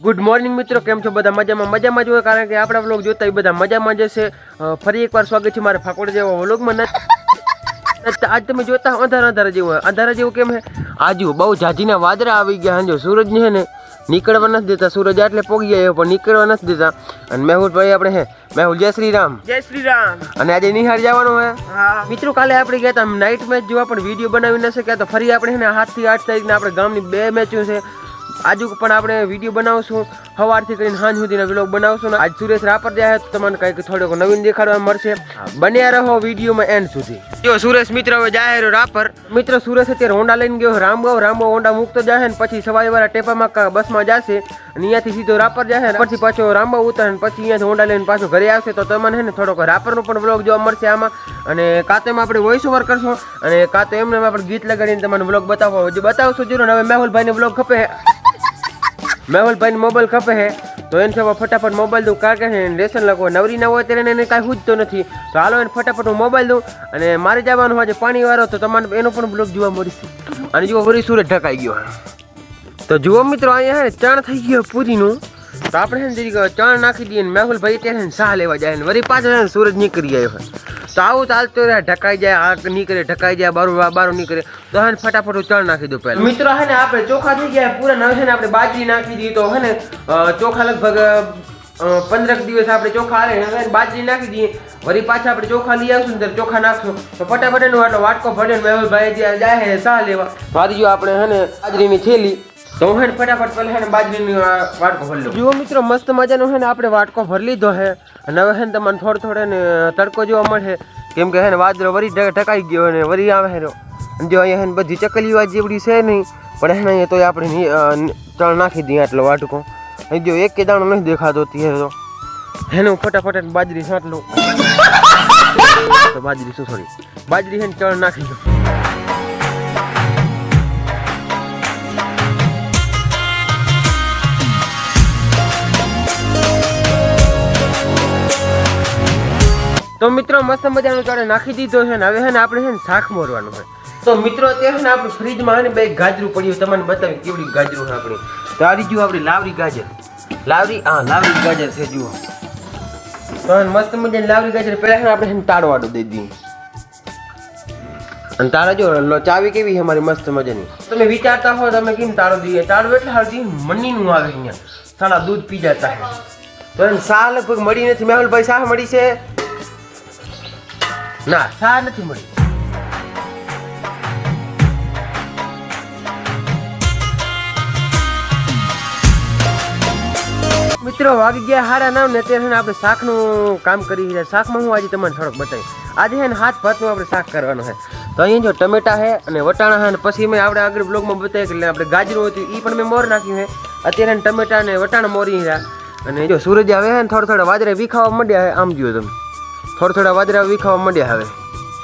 Good morning મિત્રો કેમ છો? બધા મજામાં? મજામાં જ હોય કારણ કે આપણા વ્લોગ જોતા એ બધા મજામાં જશે ફરી એકવાર સ્વાગત છે મારે ફાકોડ જેવા વ્લોગમાં આજ તમે જોતા અંધારા અંધારા જેવું. હોય અંધારા જેવું કેમ હે? આજુ બહુ જાજીના વાદળા આવી ગયા હંજો સૂરજ ને ને નીકળવા નથી દેતા. સૂરજ આટલે પોગી ગયા પણ નીકળવા નથી દેતા. અને મેહુલ ભાઈ આપણે હે મેહુલ જય શ્રી રામ. જય શ્રી રામ. અને આજે નિહાળ જવાનું હે. મિત્રો કાલે આપણે ગયા હતા નાઇટ મેચ જોવા પણ વીડિયો બનાવી ન શક્યા તો ફરી આપણે હે ને સાતથી આઠ તારીખને આપણે ગામની બે મેચો છે. આજુ પણ આપણે વીડિયો બનાવશું. સવારથી કરીને સાંજ સુધીના વ્લોગ બનાવશું ને આજ સુરેશ રાપર જાય તો તમને કંઈક થોડોક નવીન દેખાડવા મળશે. બન્યા રહો વિડીયોમાં એન્ડ સુધી. જો સુરેશ મિત્ર હવે રહ્યો રાપર. મિત્ર સુરેશ અત્યારે હોન્ડા લઈને ગયો રામગાવ રામગાવ હોન્ડા મૂકતો જાય ને પછી સવારે વાળા ટેપામાં બસમાં જશે અને અહીંયાથી સીધો રાપર જાય ને પછી પાછો રામગાંવ ઉતરે પછી અહીંયાથી હોન્ડા લઈને પાછો ઘરે આવશે તો તમને હે ને થોડોક રાપરનો પણ વ્લોગ જોવા મળશે આમાં. અને કાં તો આપણે વોઇસ ઓવર કરશું અને કાં તો એમને આપણે ગીત લગાડીને તમને વ્લોગ બતાવો બતાવશો જરૂર. હવે મેહુલભાઈને વ્લોગ ખપે મેહુલભાઈને મોબાઈલ ખપે છે તો એને થવા ફટાફટ મોબાઈલ દઉં. કારણ કે છે ને લેસન લખો નવરી ના હોય ત્યારે એને કાંઈ પૂછતો નથી. તો હાલો એને ફટાફટ હું મોબાઈલ દઉં અને મારે જવાનું હોય પાણી વાળો તો તમારે એનો પણ બ્લોગ જોવા મળશે. અને જુઓ વરી સુરત ઢકાઈ ગયો તો જુઓ મિત્રો, અહીંયા હે ચણ થઈ ગયો પૂરીનું. તો આપણે છે ચણ નાખી દઈએ મેહુલભાઈ ત્યારે છે સાહ લેવા જાય વરી પાછળ છે સૂરજ નીકળી હોય તો આવું ચાલતું રહે, ઢકાઈ જાય આ નીકળે, ઢકાઈ જાય, બારું બારું નીકળે. તો હે ફટાફટ હું ચણ નાખી દઉં પહેલાં. મિત્રો, હે ને આપણે ચોખા થઈ ગયા, પૂરા છે ને આપણે બાજરી નાખી દઈએ તો હે ને ચોખા લગભગ પંદરક દિવસ આપણે ચોખા આવે ને બાજરી નાખી દઈએ વળી પાછા આપણે ચોખા લઈ આવશું ને ચોખા નાખશું. તો ફટાફટ એનો આટલો વાટકો ભરે ને મેહુલભાઈ જ્યાં છે સાહ લેવા. ભાજી આપણે હે ને બાજરીની થેલી તો બાજરીની વાટકો મિત્રો, મસ્ત મજાનો હે ને આપણે વાટકો ભરી લીધો હે. અને હવે હે ને તમને થોડો થોડે ને તડકો જોવા મળે. કેમ કે હે ને વરી ઢકાઈ ગયો અને વરી આવે હે જો અહીંયા ને બધી ચકલી વાજી જેવડી છે નહીં, પણ હે ને તોય આપણે ની- ની- ચણ નાખી દઈએ આટલો વાટકો. અહીં જો એક કે દાણો નથી દેખાતો ત્યારે તો. હે હું ફટાફટ બાજરી તો બાજરી શું સોરી બાજરી હે ને ચણ નાખી દઉં. તો મિત્રો મસ્ત મજાનું ચાલે નાખી દીધો છે ને હવે છે ને આપણે છે ને શાક મોરવાનું છે. તો મિત્રો તે છે ને આપણે ફ્રીજમાં બે ગાજરું પડ્યું તમને બતાવી કેવડી ગાજરું છે આપણી. તો આ રીજુ આપણી લાવરી ગાજર. લાવરી હા લાવરી ગાજર છે, જુઓ. તો મસ્ત મજાની લાવરી ગાજર. પહેલા આપણે છે ને તાળવાડું દઈ દઈએ. અને તારા જો ચાવી કેવી છે મારી મસ્ત મજાની? તમે વિચારતા હો, તમે કેમ તાળો દઈએ? તાળો એટલે હાલથી મનીનું આવે અહીંયા. સાલા દૂધ પી જતા તો એને સાલ મળી નથી. મેહુલભાઈ શાહ મળી છે. ના શાહ નથી મળી. મિત્રો, વાગી ગયા હારા નામ ને અત્યારે આપણે શાકનું કામ કરી રહ્યા શાકમાં હું આજે તમને થોડોક બતાવી આજે છે ને હાથ ભાતનું આપણે શાક કરવાનું છે. તો અહીંયા જો ટમેટા છે અને વટાણા છે અને પછી મેં આપણે આગળ બ્લોગમાં બતાવી કે આપણે ગાજરું હતું એ પણ મેં મોર નાખ્યું છે. અત્યારે ને ટમેટા અને વટાણા મોરી રહ્યા. અને જો સૂરજ આવે છે ને, થોડા થોડા વાદળે વિખાવા માંડ્યા છે, આમ જુઓ તમે. થોડા થોડા વાદરા વિખાવા માંડ્યા હવે.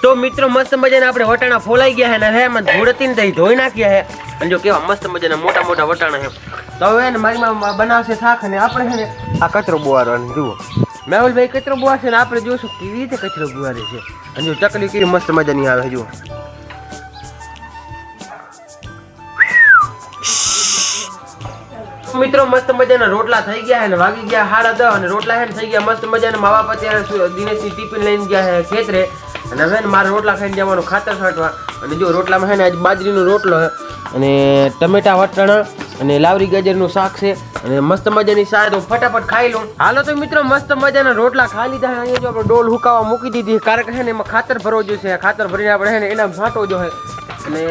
તો મિત્રો, મસ્ત મજાના આપણે વટાણા ફોલાઈ ગયા હે ને હવે એમાં ધૂળતી ને ધોઈ નાખ્યા હે. અને જો કેવા મસ્ત મજાના મોટા મોટા વટાણા હે. તો હવે ને મારી માં બનાવશે શાક અને આપણે છે ને આ કચરો બોવારવાનો, જુઓ. મેહુલભાઈ કચરો બોવાશે ને આપણે જોશું કેવી રીતે કચરો બોવારે છે. અને જો ચકલી કેવી મસ્ત મજાની આવે છે મિત્રો, મસ્ત મજાના રોટલા થઈ ગયા હે ને વાગી ગયા હાડા દહ અને રોટલા હે ને થઈ ગયા મસ્ત મજાના. માવા પત્યા દિનેશની ટિફિન લઈને ગયા હે ખેતરે અને હવે ને મારે રોટલા ખાઈને જવાનું ખાતર છાંટવા. અને જો રોટલામાં હે ને આજ બાજરીનો રોટલો હે અને ટમેટા વટાણા અને લાવરી ગાજરનું શાક છે. અને મસ્ત મજાની સાહેબ તો ફટાફટ ખાઈ લઉં. હાલો તો મિત્રો, મસ્ત મજાના રોટલા ખાઈ લીધા છે. અહીંયા જો આપણે ડોલ હુકાવા મૂકી દીધી કારણ કે છે ને એમાં ખાતર ભરવો જોઈએ ખાતર ભરીને આપણે છે ને એના છાંટવો જોઈએ અને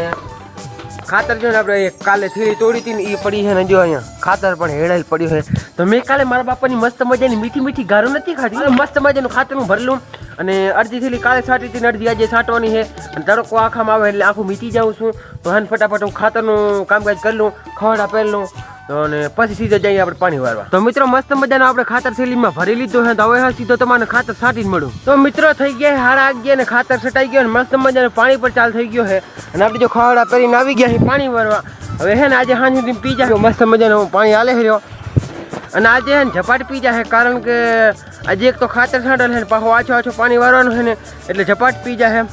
ખાતર જો ને આપણે કાલે થેલી તોડી હતી ને એ પડી છે ને જો અહીંયા. ખાતર પણ હેડાયેલ પડ્યું છે. તો મેં કાલે મારા બાપાની મસ્ત મજાની મીઠી મીઠી ગારો નથી ખાધી. મસ્ત મજાનું ખાતર હું ભરલું. અને અડધી થેલી કાલે છાંટી હતી અડધી આજે છાંટવાની છે. અને તડકો આખામાં આવે એટલે આખું મીઠી જાઉં છું. તો હન ફટાફટ હું ખાતરનું કામકાજ કરી લઉં, ખવડા પહેરી લઉં. અને પછી સીધા જઈએ આપણે પાણી વારવા તો મિત્રો, મસ્ત મજાનો આપણે ખાતર થેલીમાં ભરી લીધું છે. તો હવે હા, સીધો તમારે ખાતર છાંટી જ મળ્યું તો મિત્રો, થઈ ગયા હાડા ગયા ને ખાતર છટાઈ ગયો ને મસ્ત મજાનું પાણી પર ચાલ થઈ ગયો છે. અને આપણે જો ખવડા કરીને આવી ગયા છે પાણી વારવા હવે હે ને, આજે સાંજ સુધી પી મસ્ત મજાનું પાણી હાલે રહ્યો. અને આજે હે ને, ઝપાટ પી જાય કારણ કે આજે એક તો ખાતર છાંટેલ ને, પાછો આછો આછો પાણી વારવાનું છે ને, એટલે ઝપાટ પી જાય